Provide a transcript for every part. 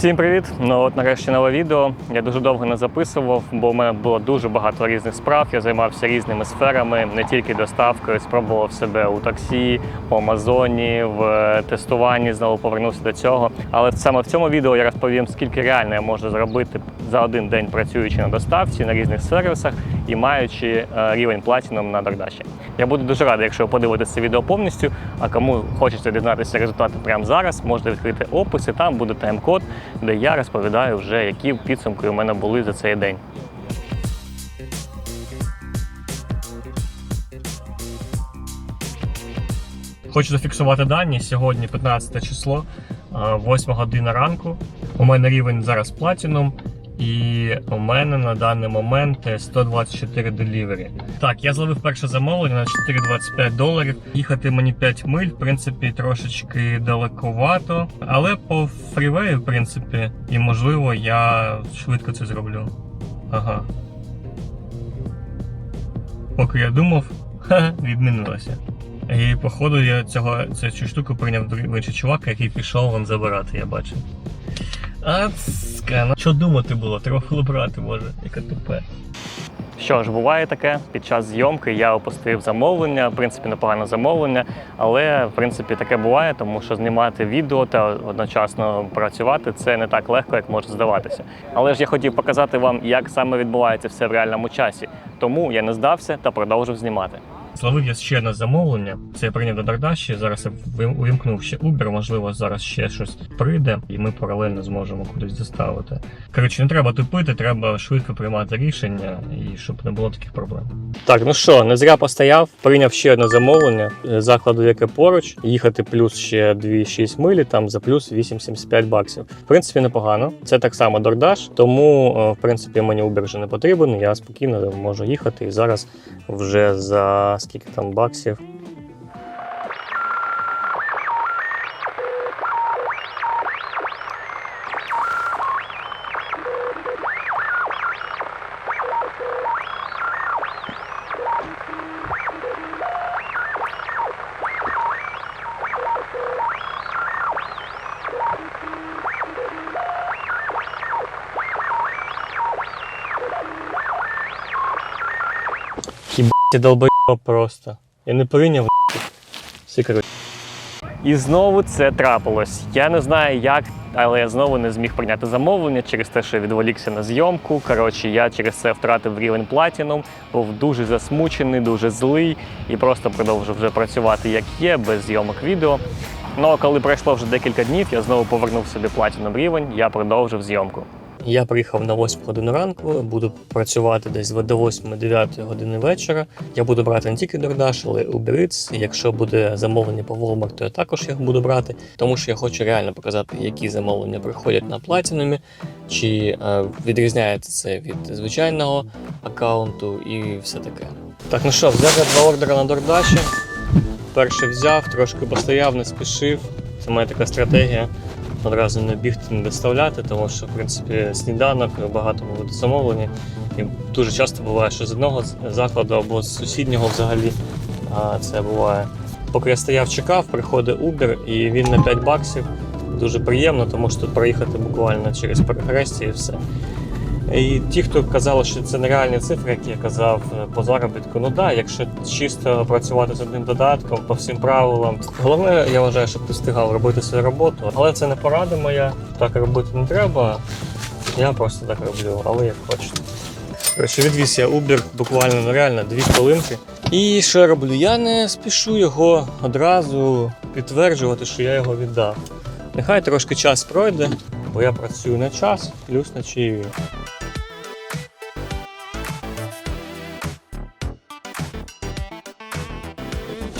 Всім привіт! Ну от нарешті нове відео. Я дуже довго не записував, бо в мене було дуже багато різних справ. Я займався різними сферами, не тільки доставкою, спробував себе у таксі, по Амазоні, в тестуванні, знову повернувся до цього. Але саме в цьому відео я розповім, скільки реально я можу зробити за один день працюючи на доставці на різних сервісах і маючи е, рівень платіном на DoorDash. Я буду дуже радий, якщо ви подивитесь це відео повністю. А кому хочеться дізнатися результати прямо зараз, можете відкрити опис, і там буде тайм-код, де я розповідаю вже, які підсумки у мене були за цей день. Хочу зафіксувати дані. Сьогодні 15 число, е, 8 година ранку. У мене рівень зараз платінум. І у мене на даний момент 124 делівері. Так, я зловив перше замовлення на 4,25 доларів. Їхати мені 5 миль, в принципі, трошечки далековато. Але по фрівею, в принципі, і можливо, я швидко це зроблю. Ага. Поки я думав, ха, відмінилося. І походу я цього, цю штуку прийняв інший чувак, який пішов вон забирати, я бачив. Ацка, ну що думати було, треба було брати, може, яке тупе. Що ж, буває таке. Під час зйомки я опустив замовлення, в принципі, непогане замовлення, але в принципі таке буває, тому що знімати відео та одночасно працювати це не так легко, як може здаватися. Але ж я хотів показати вам, як саме відбувається все в реальному часі. Тому я не здався та продовжив знімати. Зловив я ще одне замовлення. Це я прийняв до DoorDash, Зараз я увімкнув ще Uber, можливо, зараз ще щось прийде, і ми паралельно зможемо кудись доставити. Коротше, не треба тупити, треба швидко приймати рішення, і щоб не було таких проблем. Так, ну що, не зря постояв, прийняв ще одне замовлення е, закладу, яке поруч, їхати плюс ще 2,6 милі, там за плюс 8,75 баксів. В принципі, непогано. Це так само DoorDash, тому е, в принципі мені Uber вже не потрібен. Я спокійно можу їхати і зараз вже за скільки там баксів. Ти долбойоб просто. Я не прийняв всі коротше. І знову це трапилось. Я не знаю як, але я знову не зміг прийняти замовлення через те, що я відволікся на зйомку. Коротше, я через це втратив рівень платіном, був дуже засмучений, дуже злий і просто продовжив вже працювати як є, без зйомок відео. Ну а коли пройшло вже декілька днів, я знову повернув собі платіном рівень, я продовжив зйомку. Я приїхав на 8 годину ранку, буду працювати десь до 8-9 години вечора. Я буду брати не тільки DoorDash, але й Uber Eats. Якщо буде замовлення по Walmart, то я також їх буду брати, тому що я хочу реально показати, які замовлення приходять на платінумі, чи е, відрізняється це від звичайного аккаунту і все таке. Так, ну що, взяв я два ордера на DoorDash. Перший взяв, трошки постояв, не спішив. Це моя така стратегія одразу не бігти, не доставляти, тому що, в принципі, сніданок, багато буде замовлені. І дуже часто буває, що з одного закладу або з сусіднього взагалі це буває. Поки я стояв, чекав, приходить Uber, і він на 5 баксів. Дуже приємно, тому що тут проїхати буквально через перехрестя і все. І ті, хто казали, що це нереальні цифри, які я казав е, по заробітку, ну да, якщо чисто працювати з одним додатком по всім правилам. Головне, я вважаю, щоб ти встигав робити свою роботу. Але це не порада моя. Так робити не треба. Я просто так роблю, але як хочете. Коротше, відвіз я Uber буквально ну, реально дві хвилинки. І що я роблю? Я не спішу його одразу підтверджувати, що я його віддав. Нехай трошки час пройде, бо я працюю на час, плюс на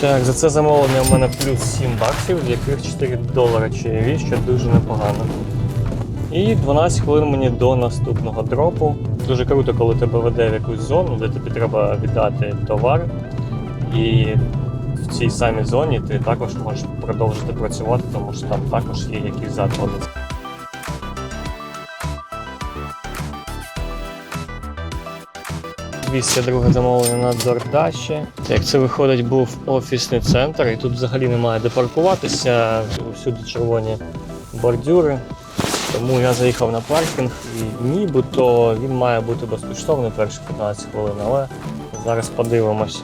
Так, за це замовлення в мене плюс 7 баксів, з яких 4 долари чаєві, що дуже непогано. І 12 хвилин мені до наступного дропу. Дуже круто, коли тебе веде в якусь зону, де тобі треба віддати товар. І в цій самій зоні ти також можеш продовжити працювати, тому що там також є якісь заклади. Друге замовлення на DoorDash. Як це виходить, був офісний центр, і тут взагалі немає де паркуватися. Всюди червоні бордюри. Тому я заїхав на паркінг і нібито він має бути безкоштовний перші 15 хвилин, але зараз подивимось.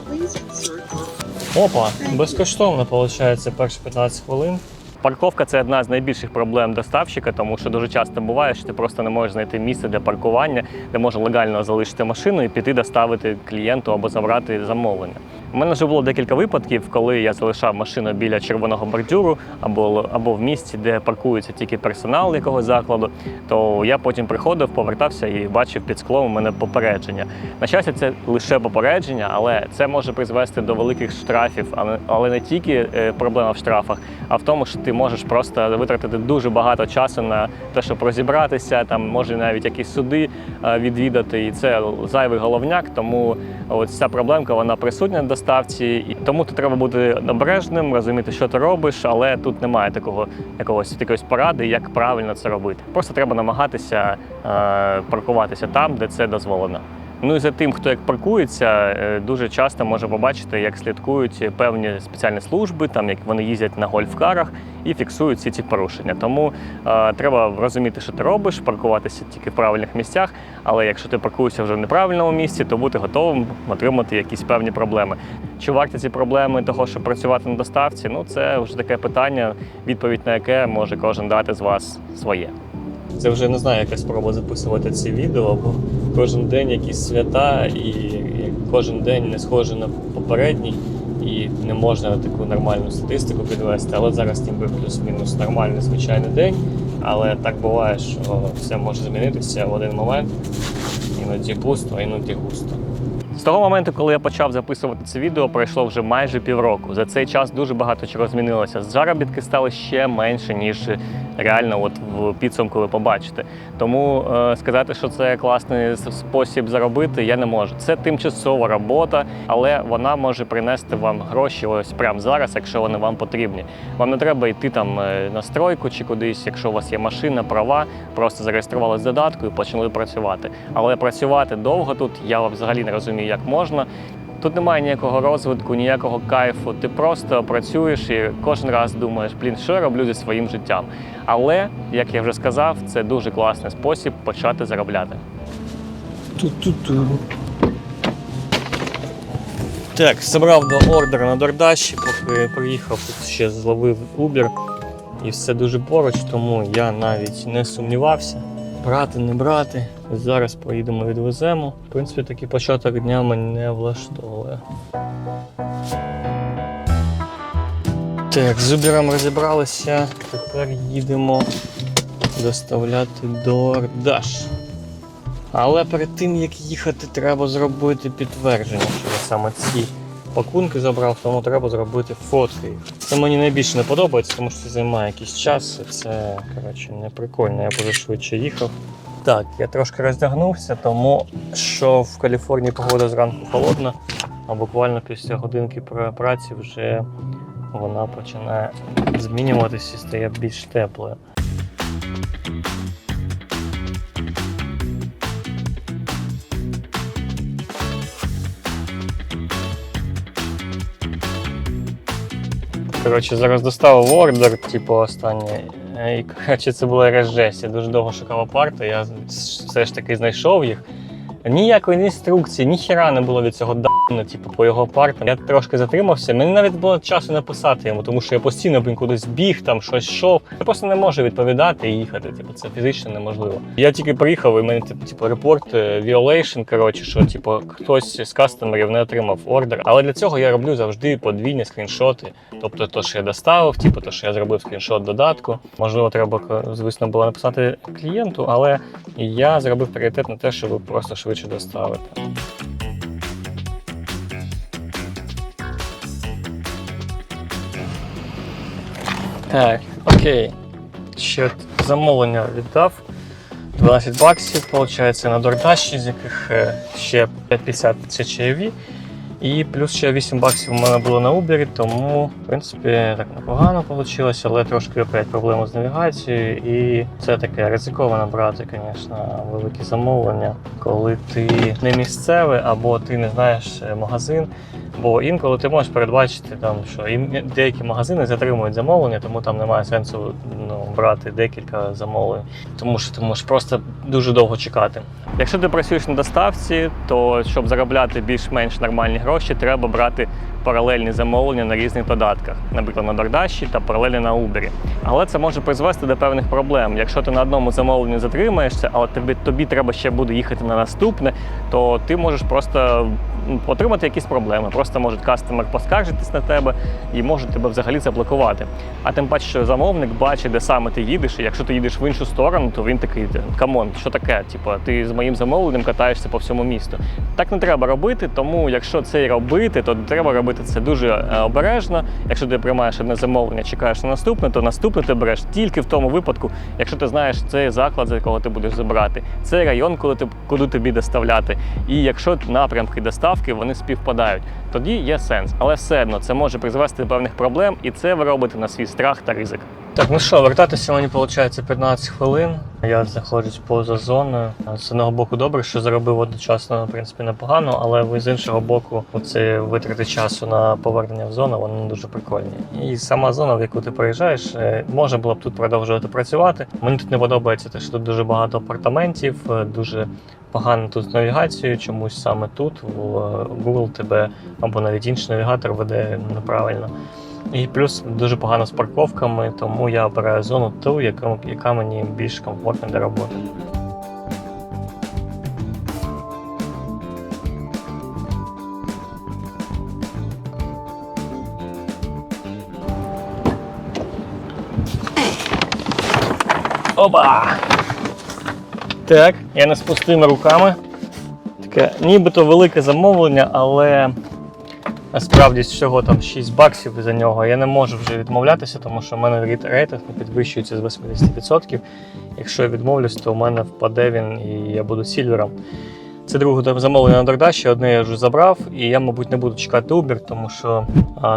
Опа, безкоштовно виходить перші 15 хвилин. Парковка це одна з найбільших проблем доставщика, тому що дуже часто буває, що ти просто не можеш знайти місце для паркування, де можна легально залишити машину і піти доставити клієнту або забрати замовлення. У мене вже було декілька випадків, коли я залишав машину біля червоного бордюру або, або в місці, де паркується тільки персонал якогось закладу. То я потім приходив, повертався і бачив під склом у мене попередження. На щастя, це лише попередження, але це може призвести до великих штрафів, але, не тільки е, проблема в штрафах, а в тому, що ти можеш просто витратити дуже багато часу на те, щоб розібратися, там може навіть якісь суди е, відвідати, і це зайвий головняк. Тому ось ця проблемка вона присутня доставці, і тому тут треба бути обережним, розуміти, що ти робиш, але тут немає такого якогось якоїсь поради, як правильно це робити. Просто треба намагатися е, паркуватися там, де це дозволено. Ну і за тим, хто як паркується, е, дуже часто може побачити, як слідкують певні спеціальні служби, там як вони їздять на гольфкарах і фіксують всі ці порушення. Тому е, треба розуміти, що ти робиш, паркуватися тільки в правильних місцях. Але якщо ти паркуєшся вже в неправильному місці, то бути готовим отримати якісь певні проблеми. Чи варті ці проблеми того, щоб працювати на доставці? Ну це вже таке питання, відповідь на яке може кожен дати з вас своє. Це вже не знаю, яка спроба записувати ці відео, бо кожен день якісь свята, і кожен день не схоже на попередній, і не можна таку нормальну статистику підвести. Але зараз ніби плюс-мінус нормальний звичайний день. Але так буває, що все може змінитися в один момент. Іноді пусто, а іноді густо. З того моменту, коли я почав записувати це відео, пройшло вже майже півроку. За цей час дуже багато чого змінилося. Заробітки стали ще менше, ніж реально от в підсумку ви побачите. Тому е, сказати, що це класний спосіб заробити, я не можу. Це тимчасова робота, але вона може принести вам гроші ось прямо зараз, якщо вони вам потрібні. Вам не треба йти там е, на стройку чи кудись, якщо у вас є машина, права, просто зареєстрували з додатку і почали працювати. Але працювати довго тут я взагалі не розумію, як можна. Тут немає ніякого розвитку, ніякого кайфу. Ти просто працюєш і кожен раз думаєш, блін, що я роблю зі своїм життям. Але, як я вже сказав, це дуже класний спосіб почати заробляти. Ту-ту-ту. Так, забрав до ордера на Дордаші, поки приїхав, тут ще зловив Uber. І все дуже поруч, тому я навіть не сумнівався. Брати, не брати. Зараз поїдемо відвеземо. В принципі, такий початок дня мене влаштовує. Так, з Uber розібралися. Тепер їдемо доставляти до DoorDash. Але перед тим як їхати, треба зробити підтвердження, що саме ці пакунки забрав, тому треба зробити фотки. Це мені найбільше не подобається, тому що це займає якийсь час. І це коротше не прикольно. Я б швидше їхав. Так, я трошки роздягнувся, тому що в Каліфорнії погода зранку холодна, а буквально після годинки праці вже вона починає змінюватися і стає більш теплою. Коротше, зараз доставив ордер, типу, останнє. І коротше, це була якась. Я дуже довго шукав апарти, я все ж таки знайшов їх. Ніякої інструкції, ні хіра не було від цього дану, типу, по його апартам. Я трошки затримався. Мені навіть було часу написати йому, тому що я постійно блін, кудись біг, там щось йшов. Я просто не можу відповідати і їхати. Типу, це фізично неможливо. Я тільки приїхав, і мене типу репорт е, violation, коротше, що типу хтось з кастомерів не отримав ордер. Але для цього я роблю завжди подвійні скріншоти. Тобто, то, що я доставив, типу, то, що я зробив скріншот додатку. Можливо, треба, звісно, було написати клієнту, але я зробив пріоритет на те, щоб просто швидше доставити. Так, окей. Ще замовлення віддав. 12 баксів, виходить, на дордаші, з яких е, ще 50 це чаєві. І плюс ще 8 баксів у мене було на Uber, тому в принципі так непогано вийшло, але трошки опять проблеми з навігацією. І це таке ризиковано брати, звісно, великі замовлення, коли ти не місцевий або ти не знаєш е, магазин. Бо інколи ти можеш передбачити, там, що деякі магазини затримують замовлення, тому там немає сенсу ну, брати декілька замовлень, тому що ти можеш просто дуже довго чекати. Якщо ти працюєш на доставці, то щоб заробляти більш-менш нормальні гроші, треба брати паралельні замовлення на різних додатках, наприклад, на DoorDash та паралельно на Uber. Але це може призвести до певних проблем. Якщо ти на одному замовленні затримаєшся, але тобі, тобі треба ще буде їхати на наступне, то ти можеш просто отримати якісь проблеми. Просто може кастомер поскаржитись на тебе і може тебе взагалі заблокувати. А тим паче, що замовник бачить, де саме ти їдеш, і якщо ти їдеш в іншу сторону, то він такий камон, що таке? Типу, ти з моїм замовленням катаєшся по всьому місту. Так не треба робити, тому якщо це і робити, то треба робити це дуже е, обережно. Якщо ти приймаєш одне замовлення, чекаєш на наступне, то наступне ти береш тільки в тому випадку, якщо ти знаєш цей заклад, за якого ти будеш забирати, цей район, коли ти куди тобі доставляти. І якщо напрямки доставки вони співпадають, тоді є сенс. Але все одно це може призвести до певних проблем, і це ви робите на свій страх та ризик. Так, ну що, вертатися мені виходить 15 хвилин. Я знаходжусь поза зоною. З одного боку, добре, що заробив одночасно, в принципі, непогано, але з іншого боку, оці витрати часу на повернення в зону, вони не дуже прикольні. І сама зона, в яку ти приїжджаєш, е, можна було б тут продовжувати працювати. Мені тут не подобається те, що тут дуже багато апартаментів, е, дуже погано тут з навігацією, чомусь саме тут в е, Google тебе або навіть інший навігатор веде неправильно. І плюс дуже погано з парковками, тому я обираю зону ту, яка, яка мені більш комфортна для роботи. Опа! Так, я не з пустими руками. Таке нібито велике замовлення, але Насправді всього там 6 баксів за нього. Я не можу вже відмовлятися, тому що в мене рейт- рейтинг не підвищується з 80%. Якщо я відмовлюсь, то в мене впаде він і я буду сільвером. Це друге замовлення на DoorDash, одне я вже забрав, і я, мабуть, не буду чекати Uber, тому що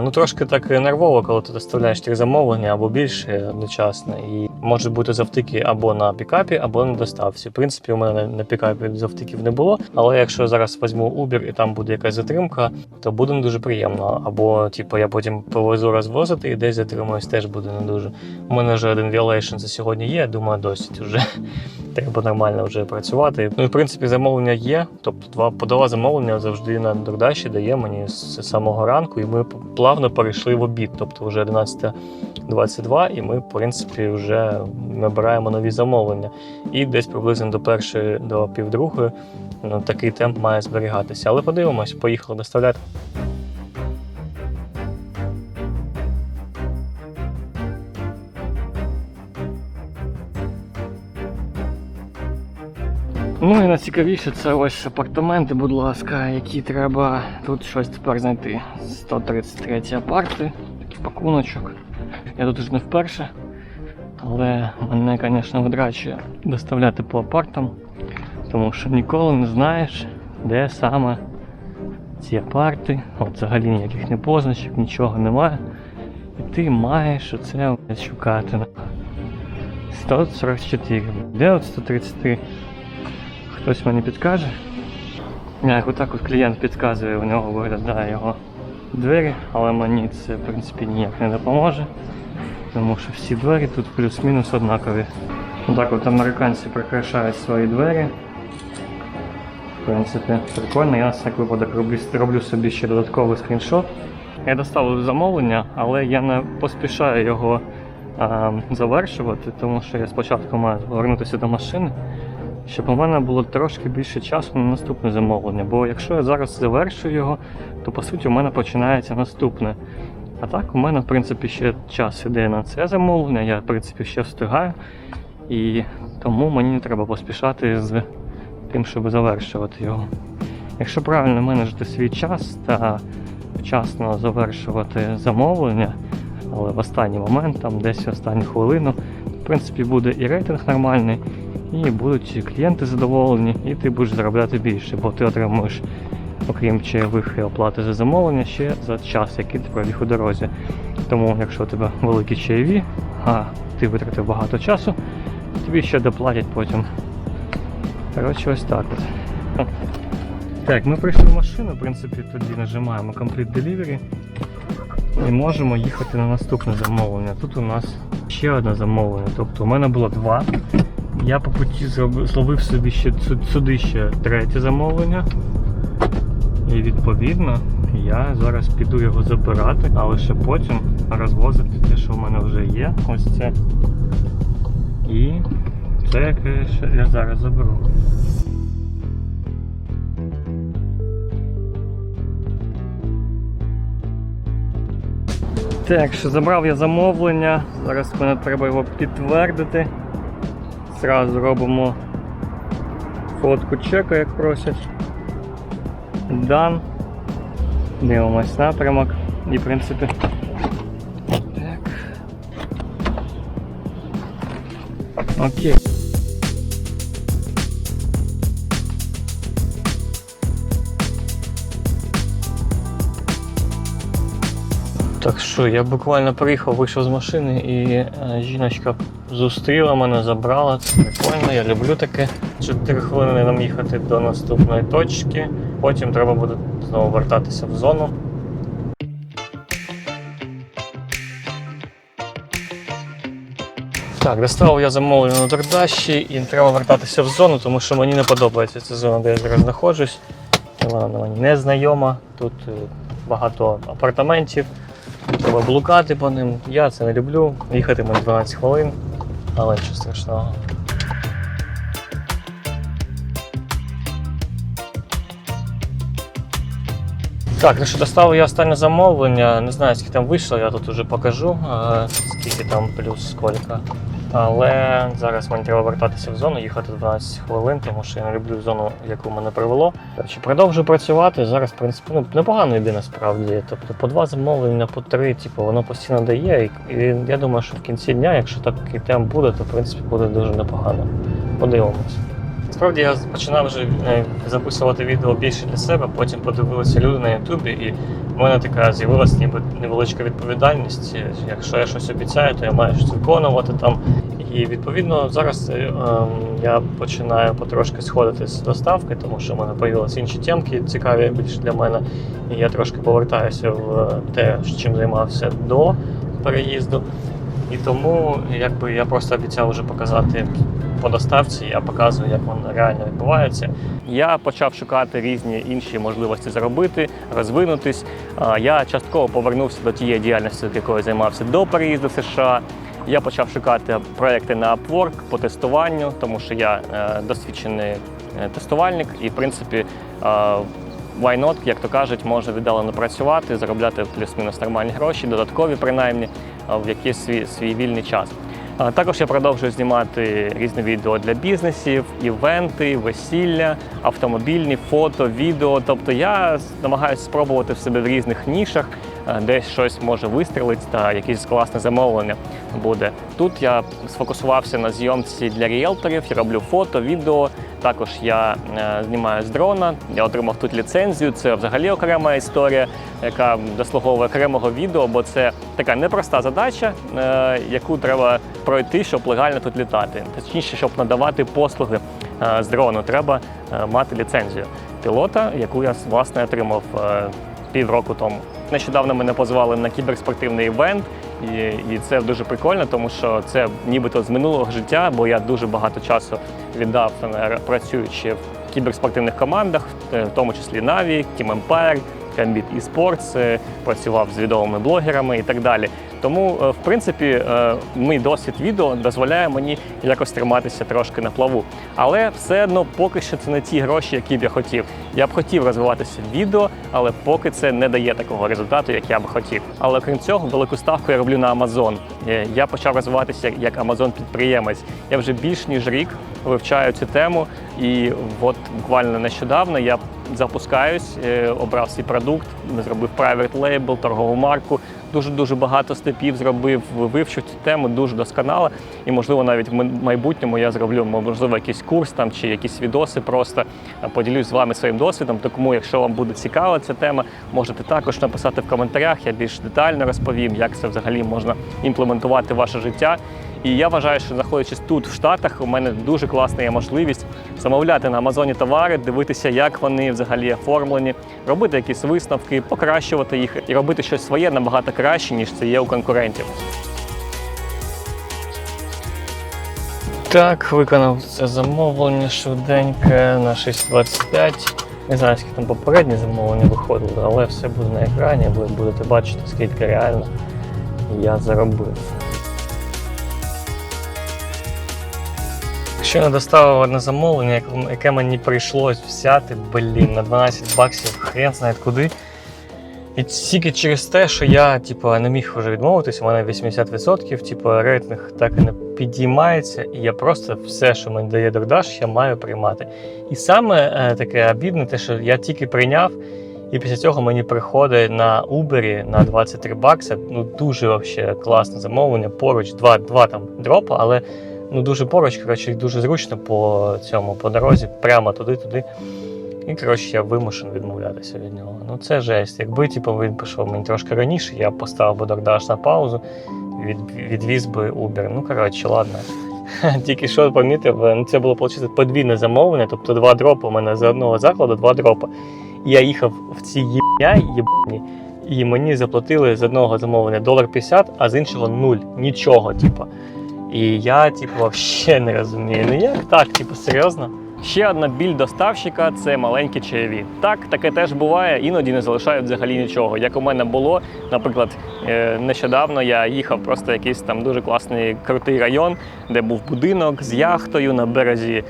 ну трошки так нервово, коли ти доставляєш три замовлення або більше одночасно. І можуть бути завтики або на пікапі, або на доставці. В принципі, у мене на пікапі завтиків не було. Але якщо зараз візьму Uber і там буде якась затримка, то буде не дуже приємно. Або, типу, я потім повезу розвозити і десь затримуюсь, теж буде не дуже. У мене вже один violation за сьогодні є, думаю, досить вже. Треба нормально вже працювати. Ну і в принципі замовлення є. Тобто два по два замовлення завжди на DoorDash дає мені з самого ранку, і ми плавно перейшли в обід. Тобто вже 11.22, і ми, в принципі, вже набираємо нові замовлення. І десь приблизно до першої, до півдругої ну, такий темп має зберігатися. Але подивимось, поїхали доставляти. Ну і найцікавіше це ось апартаменти, будь ласка, які треба тут щось тепер знайти. 133 апарти, такий пакуночок. Я тут вже не вперше, але мене, звісно, видрачує доставляти по апартам, тому що ніколи не знаєш, де саме ці апарти. От взагалі ніяких не позначок, нічого немає. І ти маєш оце шукати. 144. Де от 133? Хтось мені підкаже. Як отак от клієнт підказує, у нього виглядає його двері, але мені це в принципі ніяк не допоможе. Тому що всі двері тут плюс-мінус однакові. Отак от американці прикрашають свої двері. В принципі, прикольно. Я на всяк випадок роблю, собі ще додатковий скріншот. Я доставив замовлення, але я не поспішаю його а, завершувати, тому що я спочатку маю повернутися до машини щоб у мене було трошки більше часу на наступне замовлення. Бо якщо я зараз завершую його, то по суті у мене починається наступне. А так у мене, в принципі, ще час іде на це замовлення, я в принципі ще встигаю. І тому мені не треба поспішати з тим, щоб завершувати його. Якщо правильно менеджити свій час та вчасно завершувати замовлення, але в останній момент, там десь в останню хвилину, в принципі, буде і рейтинг нормальний, і будуть клієнти задоволені, і ти будеш заробляти більше, бо ти отримуєш окрім чайових і оплати за замовлення, ще за час, який ти провів у дорозі. Тому, якщо у тебе великі чайові, а ти витратив багато часу, тобі ще доплатять потім. Коротше, ось так от. Так, ми прийшли в машину, в принципі, тоді нажимаємо Complete Delivery і можемо їхати на наступне замовлення. Тут у нас ще одне замовлення. Тобто у мене було два. Я по путі зловив собі ще сюди ще третє замовлення. І відповідно я зараз піду його забирати, а лише потім розвозити те, що в мене вже є. Ось це. І це яке я зараз заберу. Так, що забрав я замовлення. Зараз мене треба його підтвердити. Зразу робимо фотку чека, як просять. Дан. Дивимось напрямок. І в принципі. Так. Окей. Так що, я буквально приїхав, вийшов з машини і е, жіночка зустріла мене, забрала. Це прикольно, я люблю таке. 4 хвилини нам їхати до наступної точки. Потім треба буде знову вертатися в зону. Так, доставив я замовлення на Дордаші і треба вертатися в зону, тому що мені не подобається ця зона, де я зараз знаходжусь. Вона мені не знайома. Тут е, багато апартаментів. Треба блукати по ним. Я це не люблю. Їхати мені 12 хвилин, але нічого страшного. Так, ну що доставив я останнє замовлення. Не знаю, скільки там вийшло, я тут вже покажу, е, скільки там плюс скільки. Але зараз мені треба вертатися в зону, їхати 12 хвилин, тому що я не люблю зону, яку мене привело. Чи продовжую працювати. Зараз, в принципі, ну, непогано йде насправді. Тобто по два замовлення, по три, типу, воно постійно дає. І, і я думаю, що в кінці дня, якщо такий темп буде, то в принципі буде дуже непогано. Подивимось. Насправді я починав вже е, записувати відео більше для себе, потім подивилися люди на Ютубі, і в мене така з'явилася ніби невеличка відповідальність. Е, Якщо я щось обіцяю, то я маю щось виконувати там. І відповідно зараз е, ем, я починаю потрошки сходити з доставки, тому що в мене появилися інші темки цікаві більше для мене. І я трошки повертаюся в те, чим займався до переїзду. І тому якби я просто обіцяв вже показати по доставці, я показую, як воно реально відбувається. Я почав шукати різні інші можливості заробити, розвинутись. Я частково повернувся до тієї діяльності, якою займався до переїзду в США. Я почав шукати проекти на Upwork по тестуванню, тому що я е, досвідчений е, тестувальник і, в принципі, е, why not, як то кажуть, може віддалено працювати, заробляти плюс-мінус нормальні гроші, додаткові принаймні, в якийсь свій, свій вільний час. Також я продовжую знімати різні відео для бізнесів, івенти, весілля, автомобільні, фото, відео. Тобто я намагаюся спробувати в себе в різних нішах, десь щось може вистрілити та якесь класне замовлення буде. Тут я сфокусувався на зйомці для ріелторів, я роблю фото, відео. Також я е, знімаю з дрона. Я отримав тут ліцензію. Це взагалі окрема історія, яка заслуговує окремого відео, бо це така непроста задача, е, яку треба пройти, щоб легально тут літати. Точніше, щоб надавати послуги е, з дрону, треба е, мати ліцензію пілота, яку я власне отримав е, півроку тому. Нещодавно мене позвали на кіберспортивний івент, і, і це дуже прикольно, тому що це нібито з минулого життя, бо я дуже багато часу віддав працюючи в кіберспортивних командах, е, в тому числі Na'Vi, Team Empire, Gambit eSports, е, працював з відомими блогерами і так далі. Тому, е, в принципі, е, мій досвід відео дозволяє мені якось триматися трошки на плаву. Але все одно поки що це не ті гроші, які б я хотів. Я б хотів розвиватися в відео, але поки це не дає такого результату, як я б хотів. Але крім цього, велику ставку я роблю на Amazon. Я почав розвиватися як Amazon підприємець. Я вже більш ніж рік вивчаю цю тему, і от буквально нещодавно я запускаюсь, е, обрав свій продукт, зробив private label, торгову марку, дуже дуже багато степів зробив, вивчив цю тему дуже досконало. І можливо навіть в майбутньому я зроблю можливо якийсь курс там чи якісь відоси. Просто е, поділюсь з вами своїм досвідом. Тому, якщо вам буде цікава ця тема, можете також написати в коментарях. Я більш детально розповім, як це взагалі можна імплементувати в ваше життя. І я вважаю, що знаходячись тут, в Штатах, у мене дуже класна є можливість замовляти на Амазоні товари, дивитися, як вони взагалі оформлені, робити якісь висновки, покращувати їх і робити щось своє набагато краще, ніж це є у конкурентів. Так, виконав це замовлення швиденьке на 6.25. Не знаю, скільки там попередні замовлення виходили, але все буде на екрані, ви будете бачити, скільки реально я заробив. Не доставив одне замовлення, яке- мені прийшлось взяти, блін, на 12 баксів, хрен знає куди. І тільки через те, що я типу, не міг вже відмовитися, у мене 80%, типу, рейтинг так і не підіймається, і я просто все, що мені дає DoorDash, я маю приймати. І саме е, таке обідне, те, що я тільки прийняв, і після цього мені приходить на Uber на 23 бакси. Ну дуже вообще класне замовлення. Поруч два, два там дропа, але ну дуже поруч, коротше, дуже зручно по цьому по дорозі, прямо туди-туди. І коротше, я вимушений відмовлятися від нього. Ну це жесть. Якби типу, він пішов мені трошки раніше, я поставив би DoorDash на паузу, від, відвіз би Uber. Ну коротше, ладно. Тільки що помітив, е, ну, це було виходить, подвійне замовлення, тобто два дропи у мене з одного закладу, два дропи. Я їхав в ці їбня їбані, і мені заплатили з одного замовлення долар 50, а з іншого нуль. Нічого, типу. І я, типу, взагалі не розумію. Ну як так, типу, серйозно? Ще одна біль доставщика це маленькі чаєві. Так, таке теж буває, іноді не залишають взагалі нічого. Як у мене було, наприклад, е, нещодавно я їхав просто в якийсь там дуже класний крутий район, де був будинок з яхтою на березі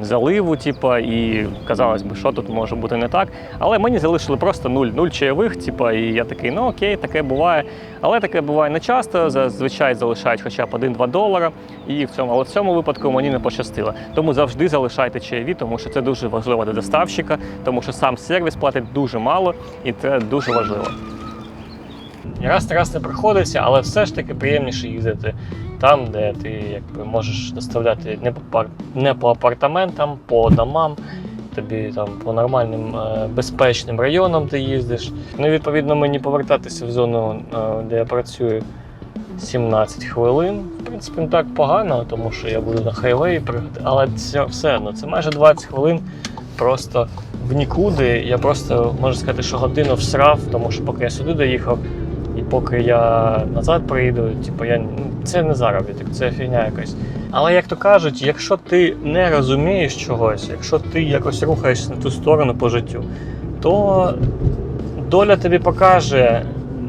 заливу, типу, і казалось би, що тут може бути не так. Але мені залишили просто нуль, нуль чайових, типу, і я такий, ну окей, таке буває. Але таке буває не часто. Зазвичай залишають хоча б 1-2 долара. І в цьому, але в цьому випадку мені не пощастило. Тому завжди залишайте чаєві, тому що це дуже важливо для доставщика, тому що сам сервіс платить дуже мало, і це дуже важливо. Раз раз не приходиться, але все ж таки приємніше їздити там, де ти якби, можеш доставляти не по, не по апартаментам, по домам, тобі там по нормальним е, безпечним районам ти їздиш. Ну, відповідно, мені повертатися в зону, е, де я працюю 17 хвилин. В принципі, не так погано, тому що я буду на хайвеї пригати, але це все одно, це майже 20 хвилин просто в нікуди. Я просто можу сказати, що годину всрав, тому що поки я сюди доїхав, поки я назад приїду, типу, я, ну, це не заробіток, це фігня якась. Але як то кажуть, якщо ти не розумієш чогось, якщо ти якось рухаєшся на ту сторону по життю, то доля тобі покаже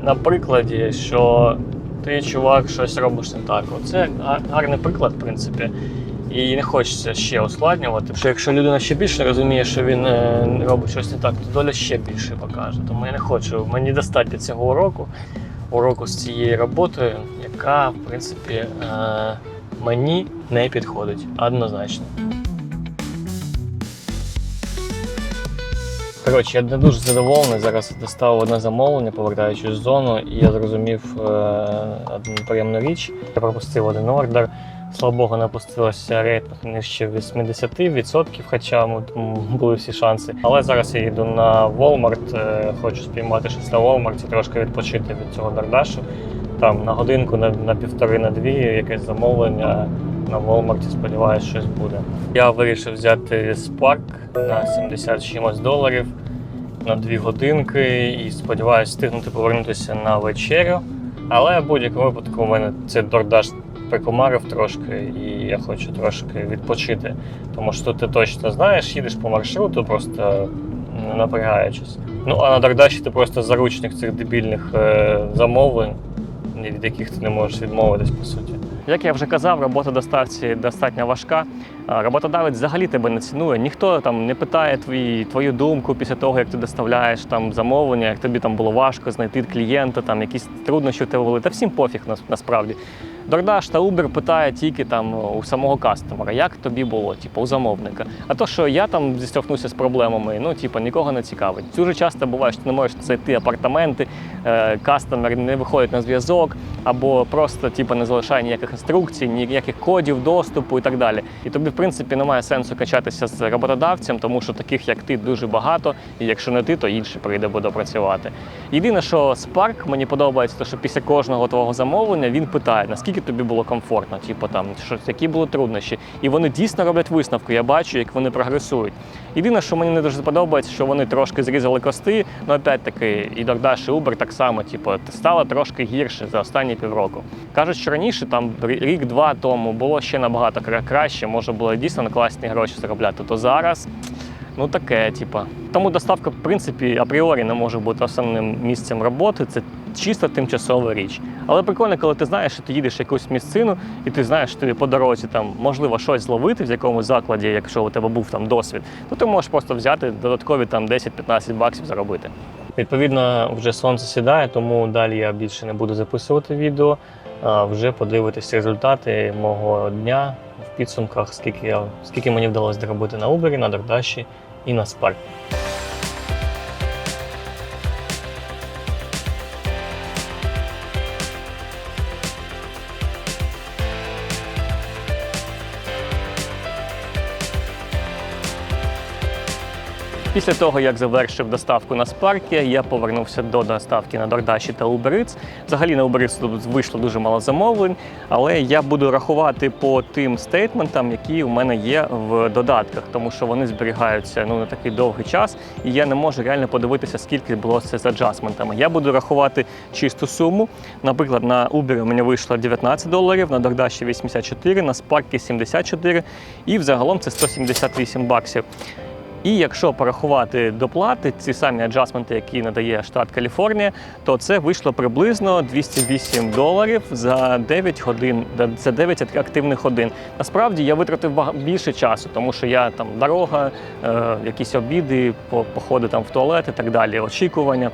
на прикладі, що ти, чувак, щось робиш не так. Оце гарний приклад, в принципі. І не хочеться ще ускладнювати. Що якщо людина ще більше розуміє, що він е, робить щось не так, то доля ще більше покаже. Тому я не хочу. Мені достатньо цього уроку, уроку з цієї роботи, яка, в принципі, е, мені не підходить однозначно. Коротше, я не дуже задоволений. Зараз доставив одне замовлення, повертаючись в зону, і я зрозумів е, одну приємну річ. Я пропустив один ордер. Слава Богу, не опустилося рейтинг нижче 80%, хоча були всі шанси. Але зараз я їду на Walmart, е, хочу спіймати щось на Walmart, трошки відпочити від цього дардашу. Там на годинку, на, на півтори, на дві якесь замовлення на Walmart, сподіваюся, щось буде. Я вирішив взяти Spark на 70 з чимось доларів на дві годинки і сподіваюся встигнути повернутися на вечерю. Але в будь-якому випадку у мене цей DoorDash прикомарив трошки, і я хочу трошки відпочити. Тому що ти точно знаєш, їдеш по маршруту, просто не напрягаючись. Ну а на DoorDash ти просто заручник цих дебільних е, замовлень, від яких ти не можеш відмовитись по суті. Як я вже казав, робота доставці достатньо важка. Роботодавець взагалі тебе не цінує. Ніхто там не питає твої, твою думку після того, як ти доставляєш там замовлення, як тобі там було важко знайти клієнта, там якісь труднощі в тебе були. Та всім пофіг насправді. DoorDash та Uber питає тільки там у самого кастомера, як тобі було, типу, у замовника. А то, що я там зіштовхнувся з проблемами, ну типу, нікого не цікавить. Дуже часто буває, що ти не можеш знайти апартаменти, е, кастомер не виходить на зв'язок, або просто типу, не залишає ніяких інструкцій, ніяких кодів доступу і так далі. І тобі, в принципі, немає сенсу качатися з роботодавцем, тому що таких як ти дуже багато, і якщо не ти, то інший прийде буде працювати. Єдине, що Spark мені подобається, то що після кожного твого замовлення він питає, наскільки тобі було комфортно, типу там що які були труднощі. І вони дійсно роблять висновки. Я бачу, як вони прогресують. Єдине, що мені не дуже подобається, що вони трошки зрізали кости. Ну опять таки, і DoorDash, і Uber так само, типу, стало трошки гірше за останні півроку. Кажуть, що раніше, там рік-два тому, було ще набагато краще, може було дійсно на класні гроші заробляти. То зараз. Ну таке, типа. Тому доставка, в принципі, апріорі не може бути основним місцем роботи. Це чисто тимчасова річ. Але прикольно, коли ти знаєш, що ти їдеш в якусь місцину, і ти знаєш, що тобі по дорозі там можливо щось зловити в якомусь закладі, якщо у тебе був там досвід, то ти можеш просто взяти додаткові там 10-15 баксів заробити. Відповідно, вже сонце сідає, тому далі я більше не буду записувати відео. А вже подивитись результати мого дня в підсумках, скільки я скільки мені вдалося зробити на Uber, на DoorDash і на Spark. Після того, як завершив доставку на Spark, я повернувся до доставки на DoorDash та Eats. Взагалі на Eats тут вийшло дуже мало замовлень, але я буду рахувати по тим стейтментам, які у мене є в додатках, тому що вони зберігаються ну на такий довгий час, і я не можу реально подивитися, скільки було це з аджастментами. Я буду рахувати чисту суму. Наприклад, на Uber у мене вийшло 19 доларів, на DoorDash 84, на Spark 74 і взагалом це 178 баксів. І якщо порахувати доплати, ці самі аджасменти, які надає штат Каліфорнія, то це вийшло приблизно 208 доларів за 9 годин, за 9 активних годин. Насправді я витратив більше часу, тому що я там дорога, е, якісь обіди, походи там в туалет і так далі, очікування.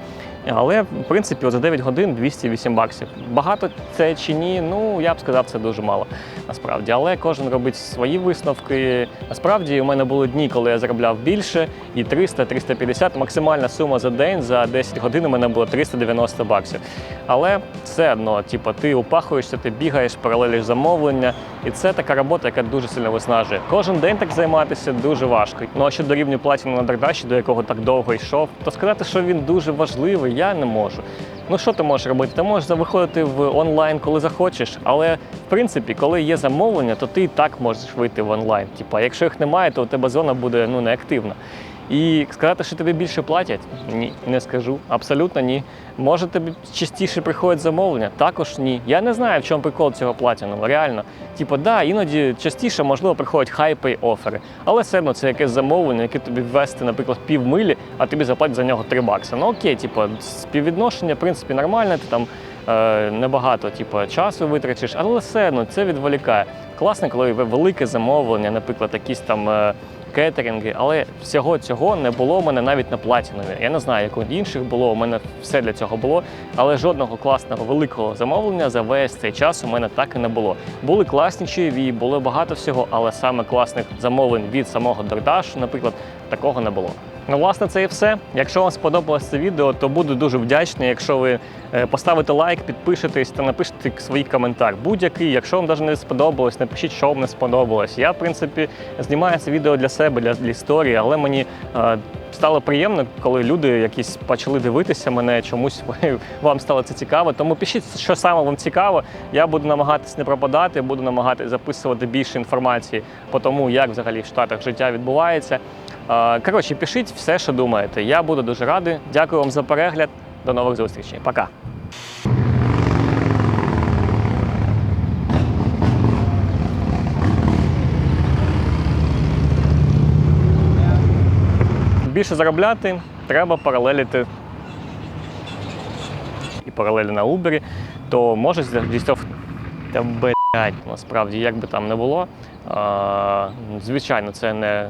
Але в принципі за 9 годин 208 баксів. Багато це чи ні? Ну я б сказав, це дуже мало насправді. Але кожен робить свої висновки. Насправді у мене були дні, коли я заробляв більше, і 300-350. Максимальна сума за день за 10 годин у мене було 390 баксів. Але все одно, типу, ти упахуєшся, ти бігаєш, паралеліш замовлення, і це така робота, яка дуже сильно виснажує. Кожен день так займатися дуже важко. Ну а щодо рівню платіну на Дардаші, до якого так довго йшов, то сказати, що він дуже важливий, я не можу. Ну що ти можеш робити? Ти можеш виходити в онлайн, коли захочеш, але в принципі, коли є замовлення, то ти і так можеш вийти в онлайн. Типа, якщо їх немає, то у тебе зона буде ну неактивна. І сказати, що тобі більше платять? Ні, не скажу. Абсолютно ні. Може, тобі частіше приходять замовлення? Також ні. Я не знаю, в чому прикол цього платіного. Реально. Типу, да, іноді частіше, можливо, приходять хайпи офери. Але все одно це якесь замовлення, яке тобі ввести, наприклад, півмилі, а тобі заплатять за нього 3 бакси. Ну окей, типу, співвідношення, в принципі, нормальне, ти там е, небагато типу, часу витрачиш, але все одно це відволікає. Класно, коли велике замовлення, наприклад, якісь там. е, кетеринги, але всього цього не було у мене навіть на платінові. Я не знаю, як у інших було. У мене все для цього було, але жодного класного великого замовлення за весь цей час у мене так і не було. Були класні чаєві, було багато всього, але саме класних замовлень від самого Дордашу, наприклад, такого не було. Ну, власне, це і все. Якщо вам сподобалось це відео, то буду дуже вдячний, якщо ви е, поставите лайк, підпишетесь та напишете свій коментар. Будь-який, якщо вам навіть не сподобалось, напишіть, що вам не сподобалось. Я, в принципі, знімаю це відео для себе, для, для історії, але мені е, стало приємно, коли люди якісь почали дивитися мене, чомусь вам стало це цікаво. Тому пишіть, що саме вам цікаво. Я буду намагатись не пропадати, буду намагатись записувати більше інформації по тому, як взагалі в Штатах життя відбувається. Коротше, пишіть все, що думаєте. Я буду дуже радий. Дякую вам за перегляд. До нових зустрічей. Пока. Більше заробляти треба паралеліти і паралелі на Uber, то може блядь, насправді, як би там не було. Звичайно, це не